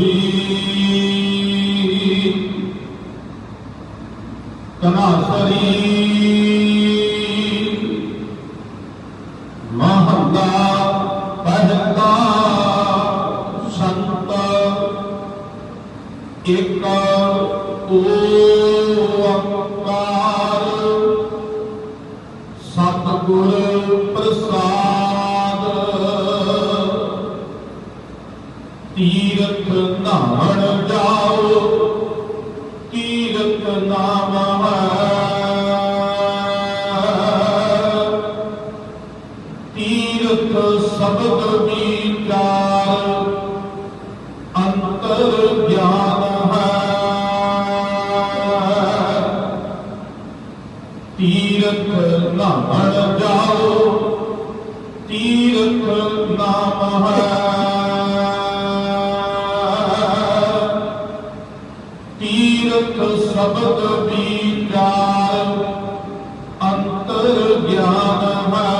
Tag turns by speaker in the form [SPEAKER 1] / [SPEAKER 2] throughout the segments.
[SPEAKER 1] ਤੁਲਸੀ ਤਨਾਸਰੀ ਮਹੰਗਾ ਪਹਿਲਾ ਸੰਤ ਇਕ ਤੀਰਥ ਨਾਮਣ ਜਾਓ ਤੀਰਥ ਨਾਮ ਹੈ ਤੀਰਥ ਸ਼ਬਦ ਵਿਚਾਰ ਅੰਤਰ ਗਿਆਨ ਹੈ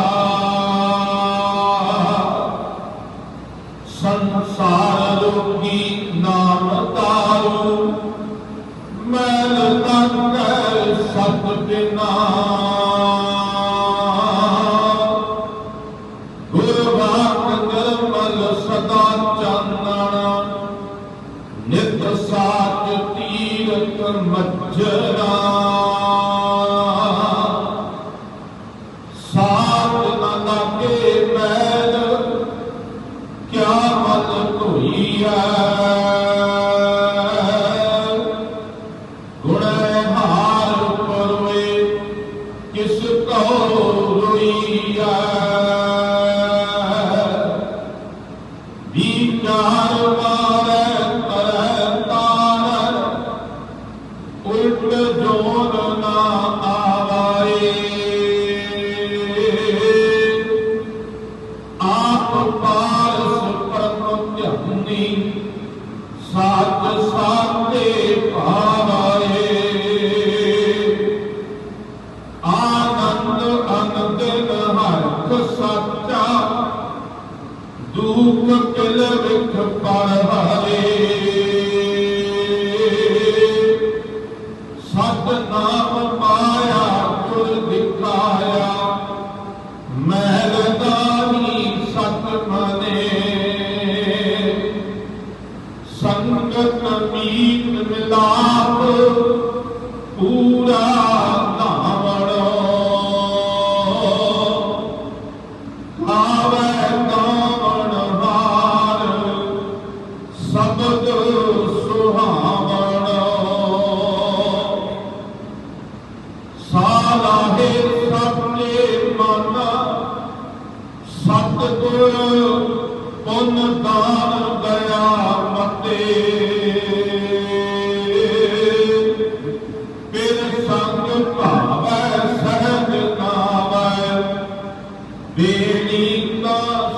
[SPEAKER 1] ਮੱਜਰਾ ਸਾਥ ਨ ਲਾਗੇ। ਸਾਚ ਸਾਤੇ ਭਾਵਾਏ ਆਨੰਦ ਅਨੰਦ ਹਰਖ ਸੱਚਾ ਦੁਖ ਕਿਲ ਵਿਖ ਪਰਹਾਰੇ ਮਿਲਾਪ ਪੂਰਾ ਨਾਵੜੋ ਆਵੇ ਕਾਵਣ ਹਾਰ, ਸ਼ਬਦ ਸੁਹਾਵਣੋ। ਸਾਲਾਹੇ ਸਭਨੇ ਮਨ, ਸਤਿਗੁਰ ਪੁੰਨ ਦਾਨ ਦਇਆ ਮਤੇ। ਬੇਨੀ ਕਾ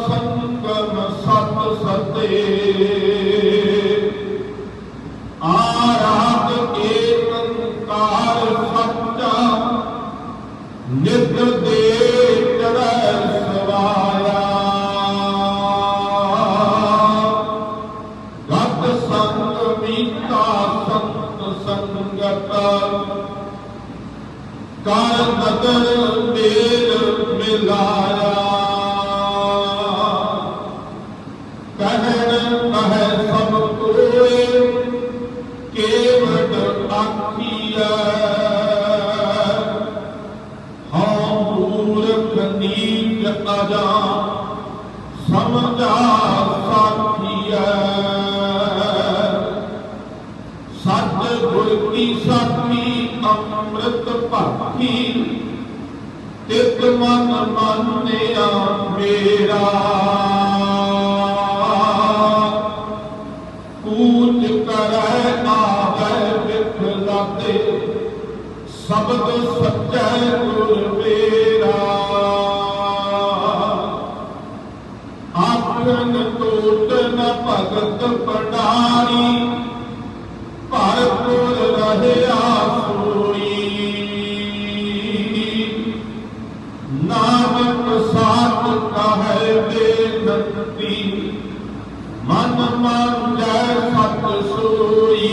[SPEAKER 1] ਸੰਗਮ ਸਤ ਸਤੇ। ਆਰਾਧ ਏਕੰਕਾਰ ਸੱਚਾ ਨਿਤ ਦੇ ਚੜੈ ਸਵਾਇਆ। ਗਤ ਸੰਗ ਮੀਤਾ ਸੰਤ ਸੰਗਤ ਕਰ ਨਦਰ ਮੇਲ ਮਿਲਾਇਆ। ਕਹਿਣ ਕਹੈ ਸਭ ਕੋਏ, ਕੇਵਟ ਆਖੀਐ। ਹਉ ਮੂਰਖ ਨੀਚ ਅਜਾ, ਸਮਝਾ ਸਾਖੀਐ। ਭਾਖੀ ਤਿਤ ਮਨ ਮੰਨਿਆ ਮੇਰਾ। ਕੂਚ ਕਰੈ ਆਵੇ ਵਿਖ ਲਾਤੇ, ਸ਼ਬਦ ਸੱਚੈ ਗੁਰ ਮੇਰਾ। ਆਖਣ ਟੋਟ ਨ ਭਗਤ ਪੜਾਣੀ ਭਰਪੁਰ ਰਹਿਆ ਨਾਨਕ ਸਾਥ ਕਹੈ ਬੇਨਤੀ ਮਨ ਮਨ ਜੈ ਸਤ ਸੋਈ।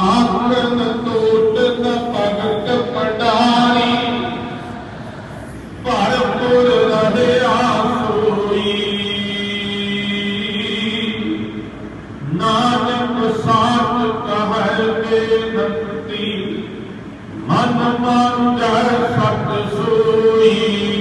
[SPEAKER 1] ਆਖਣ ਟੋਟ ਨ ਭਗਤ ਪੜਾਣੀ ਭਰਪੁਰ ਰਹਿਆ ਸੋਈ ਨਾਨਕ ਮਨ ਮਨ ਜੈ ਸਤ ਸੋਈ।